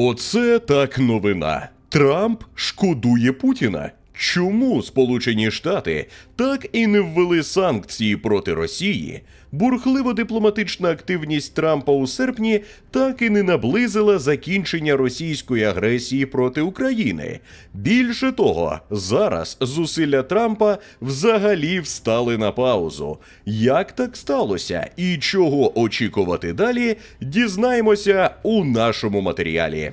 Оце так новина. Трамп шкодує Путіна. Чому Сполучені Штати так і не ввели санкції проти Росії? Бурхлива дипломатична активність Трампа у серпні так і не наблизила закінчення російської агресії проти України. Більше того, зараз зусилля Трампа взагалі встали на паузу. Як так сталося і чого очікувати далі, дізнаємося у нашому матеріалі.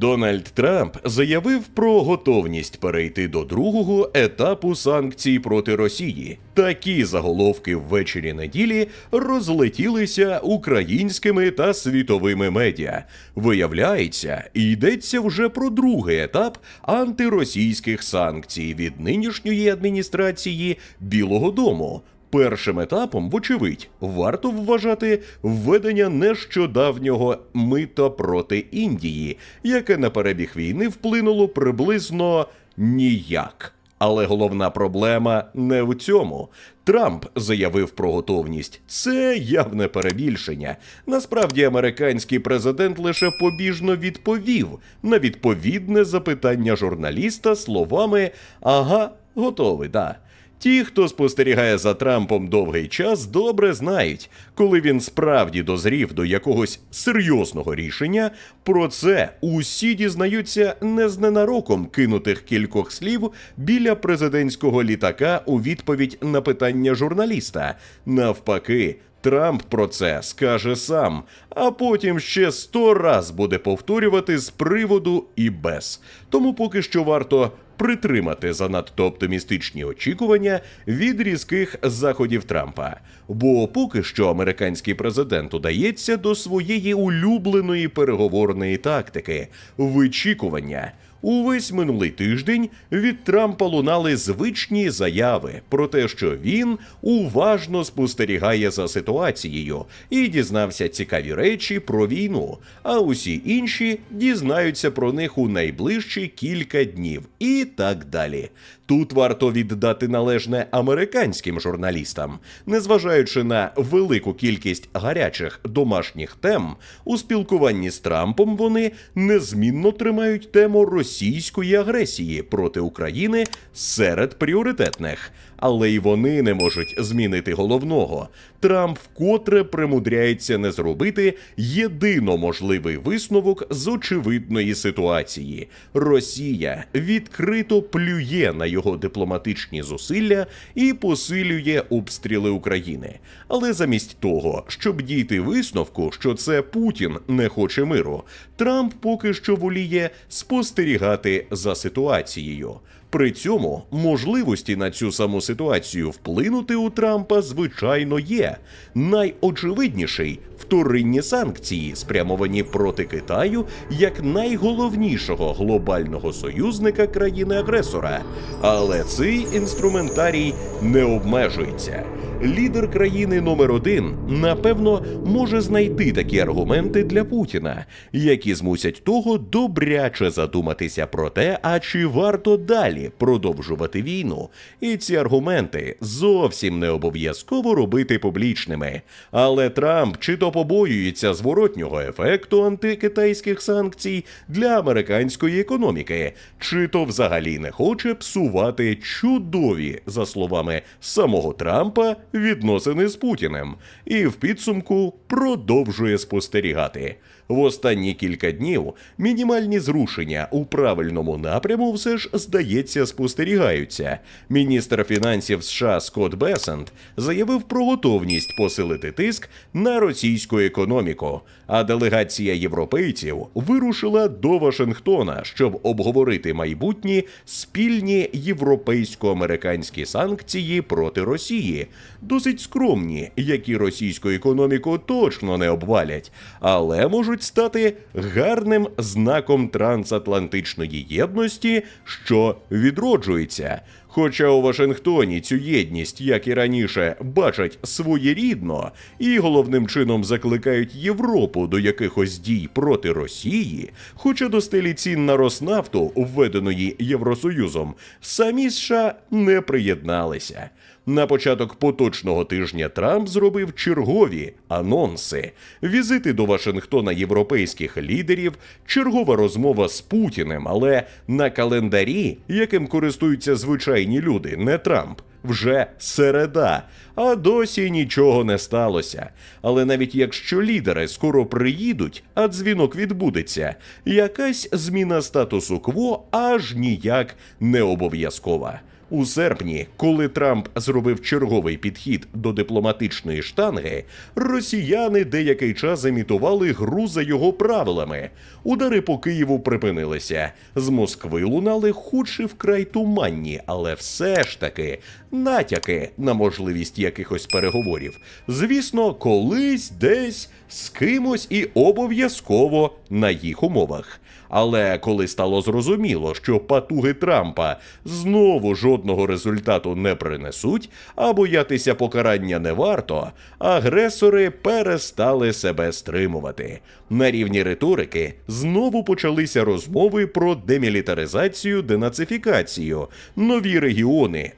Дональд Трамп заявив про готовність перейти до другого етапу санкцій проти Росії. Такі заголовки ввечері неділі розлетілися українськими та світовими медіа. Виявляється, йдеться вже про другий етап антиросійських санкцій від нинішньої адміністрації Білого Дому. Першим етапом, вочевидь, варто вважати введення нещодавнього мита проти Індії, яке на перебіг війни вплинуло приблизно ніяк. Але головна проблема не в цьому. Трамп заявив про готовність. Це явне перебільшення. Насправді, американський президент лише побіжно відповів на відповідне запитання журналіста словами Ага, готовий, да. Ті, хто спостерігає за Трампом довгий час, добре знають, коли він справді дозрів до якогось серйозного рішення, про це усі дізнаються не з ненароком кинутих кількох слів біля президентського літака у відповідь на питання журналіста. Навпаки. Трамп про це скаже сам, а потім ще сто раз буде повторювати з приводу і без. Тому поки що варто притримати занадто оптимістичні очікування від різких заходів Трампа. Бо поки що американський президент удається до своєї улюбленої переговорної тактики вичікування. Увесь минулий тиждень від Трампа лунали звичні заяви про те, що він уважно спостерігає за ситуацією і дізнався цікаві речі про війну. А усі інші дізнаються про них у найближчі кілька днів, і так далі. Тут варто віддати належне американським журналістам, незважаючи на велику кількість гарячих домашніх тем, у спілкуванні з Трампом вони незмінно тримають тему російської агресії проти України серед пріоритетних. Але й вони не можуть змінити головного. Трамп вкотре примудряється не зробити єдино можливий висновок з очевидної ситуації. Росія відкрито плює на його дипломатичні зусилля і посилює обстріли України. Але замість того, щоб дійти висновку, що це Путін не хоче миру, Трамп поки що воліє спостерігати за ситуацією. При цьому можливості на цю саму ситуацію вплинути у Трампа, звичайно, є. Найочевидніший вторинні санкції, спрямовані проти Китаю як найголовнішого глобального союзника країни-агресора. Але цей інструментарій не обмежується. Лідер країни номер один напевно може знайти такі аргументи для Путіна, які змусять того добряче задуматися про те, а чи варто далі продовжувати війну. І ці аргументи зовсім не обов'язково робити публічними. Але Трамп чи то побоюється зворотнього ефекту антикитайських санкцій для американської економіки, чи то взагалі не хоче псувати чудові, за словами самого Трампа, відносини з Путіним, і в підсумку продовжує спостерігати. В останні кілька днів мінімальні зрушення у правильному напряму все ж здається спостерігаються. Міністр фінансів США Скотт Бесент заявив про готовність посилити тиск на російську економіку. А делегація європейців вирушила до Вашингтона, щоб обговорити майбутні спільні європейсько-американські санкції проти Росії, досить скромні, які російську економіку точно не обвалять, але можуть стати гарним знаком трансатлантичної єдності, що відроджується. Хоча у Вашингтоні цю єдність, як і раніше, бачать своєрідно і головним чином закликають Європу до якихось дій проти Росії, хоча до стелі цін на Роснафту, введеної Євросоюзом, самі США не приєдналися. На початок поточного тижня Трамп зробив чергові анонси: візити до Вашингтона європейських лідерів, чергова розмова з Путіним, але на календарі, яким користуються звичайні люди, не Трамп. Вже середа, а досі нічого не сталося. Але навіть якщо лідери скоро приїдуть, а дзвінок відбудеться, якась зміна статусу кво аж ніяк не обов'язкова. У серпні, коли Трамп зробив черговий підхід до дипломатичної штанги, росіяни деякий час імітували гру за його правилами. Удари по Києву припинилися. З Москви лунали і вкрай туманні, але все ж таки натяки на можливість якихось переговорів. Звісно, колись десь з кимось і обов'язково на їх умовах. Але коли стало зрозуміло, що патуги Трампа знову жодного результату не принесуть, а боятися покарання не варто, агресори перестали себе стримувати. На рівні риторики знову почалися розмови про демілітаризацію, денацифікацію, нові регіони,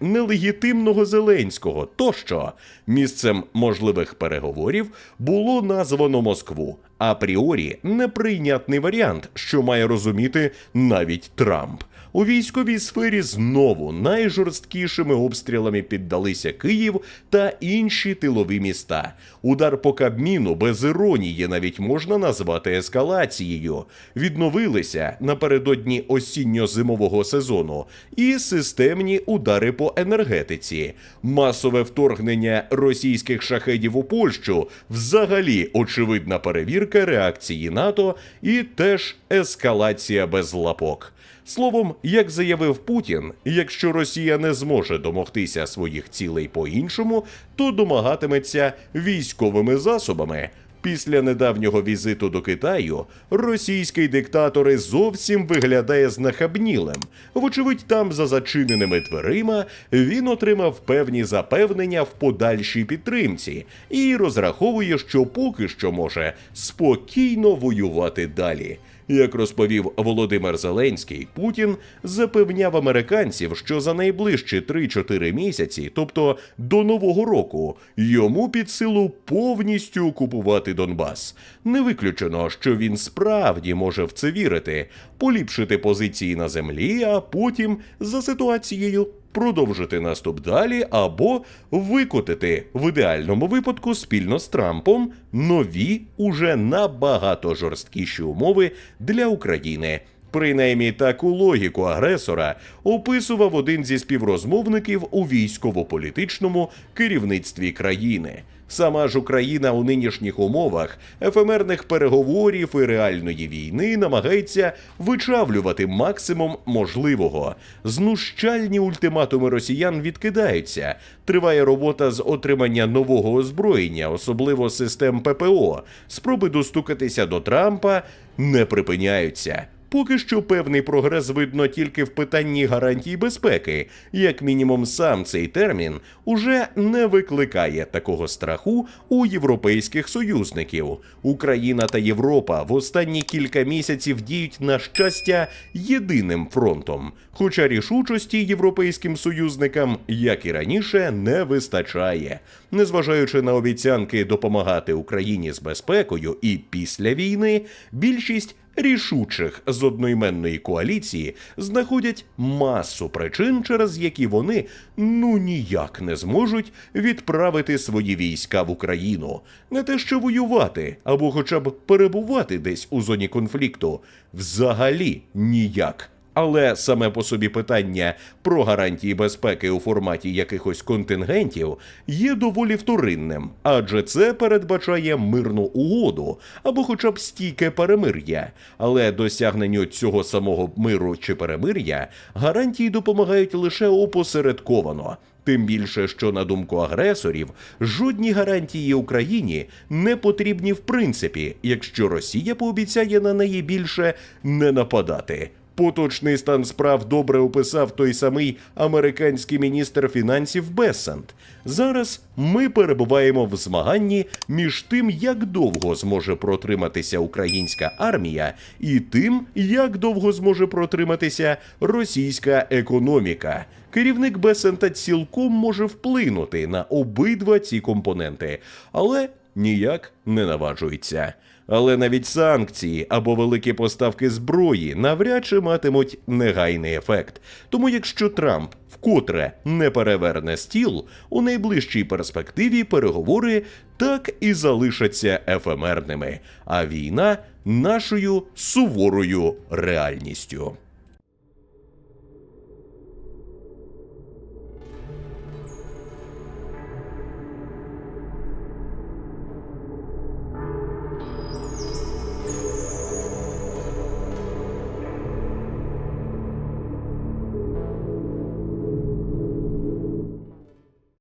нелегітимного Зеленського тощо. Місцем можливих переговорів було названо Москву. Апріорі неприйнятний варіант, що має розуміти навіть Трамп. У військовій сфері знову найжорсткішими обстрілами піддалися Київ та інші тилові міста. Удар по Кабміну без іронії навіть можна назвати ескалацією. Відновилися напередодні осінньо-зимового сезону і системні удари по енергетиці. Масове вторгнення російських шахедів у Польщу взагалі очевидна перевірка реакції НАТО і теж ескалація без лапок. Словом, як заявив Путін, якщо Росія не зможе домогтися своїх цілей по-іншому, то домагатиметься військовими засобами. Після недавнього візиту до Китаю російський диктатор зовсім виглядає знахабнілим. Вочевидь, там за зачиненими дверима він отримав певні запевнення в подальшій підтримці і розраховує, що поки що може спокійно воювати далі. Як розповів Володимир Зеленський, Путін запевняв американців, що за найближчі 3-4 місяці, тобто до нового року, йому під силу повністю окупувати Донбас. Не виключено, що він справді може в це вірити, поліпшити позиції на землі, а потім за ситуацією продовжити наступ далі або викотити в ідеальному випадку спільно з Трампом нові, уже набагато жорсткіші умови для України. Принаймні таку логіку агресора описував один зі співрозмовників у військово-політичному керівництві країни. Сама ж Україна у нинішніх умовах ефемерних переговорів і реальної війни намагається вичавлювати максимум можливого. Знущальні ультиматуми росіян відкидаються. Триває робота з отримання нового озброєння, особливо систем ППО. Спроби достукатися до Трампа не припиняються. Поки що певний прогрес видно тільки в питанні гарантій безпеки. Як мінімум, сам цей термін уже не викликає такого страху у європейських союзників. Україна та Європа в останні кілька місяців діють на щастя єдиним фронтом. Хоча рішучості європейським союзникам, як і раніше, не вистачає. Незважаючи на обіцянки допомагати Україні з безпекою і після війни, більшість рішучих з одноіменної коаліції знаходять масу причин, через які вони ну ніяк не зможуть відправити свої війська в Україну, не те що воювати або хоча б перебувати десь у зоні конфлікту, взагалі ніяк. Але саме по собі питання про гарантії безпеки у форматі якихось контингентів є доволі вторинним, адже це передбачає мирну угоду або хоча б стійке перемир'я. Але досягненню цього самого миру чи перемир'я гарантії допомагають лише опосередковано. Тим більше, що на думку агресорів, жодні гарантії Україні не потрібні в принципі, якщо Росія пообіцяє на неї більше не нападати. Поточний стан справ добре описав той самий американський міністр фінансів Бессент. Зараз ми перебуваємо в змаганні між тим, як довго зможе протриматися українська армія, і тим, як довго зможе протриматися російська економіка. Керівник Бесента цілком може вплинути на обидва ці компоненти, але ніяк не наважується. Але навіть санкції або великі поставки зброї навряд чи матимуть негайний ефект. Тому якщо Трамп вкотре не переверне стіл, у найближчій перспективі переговори так і залишаться ефемерними, а війна нашою суворою реальністю.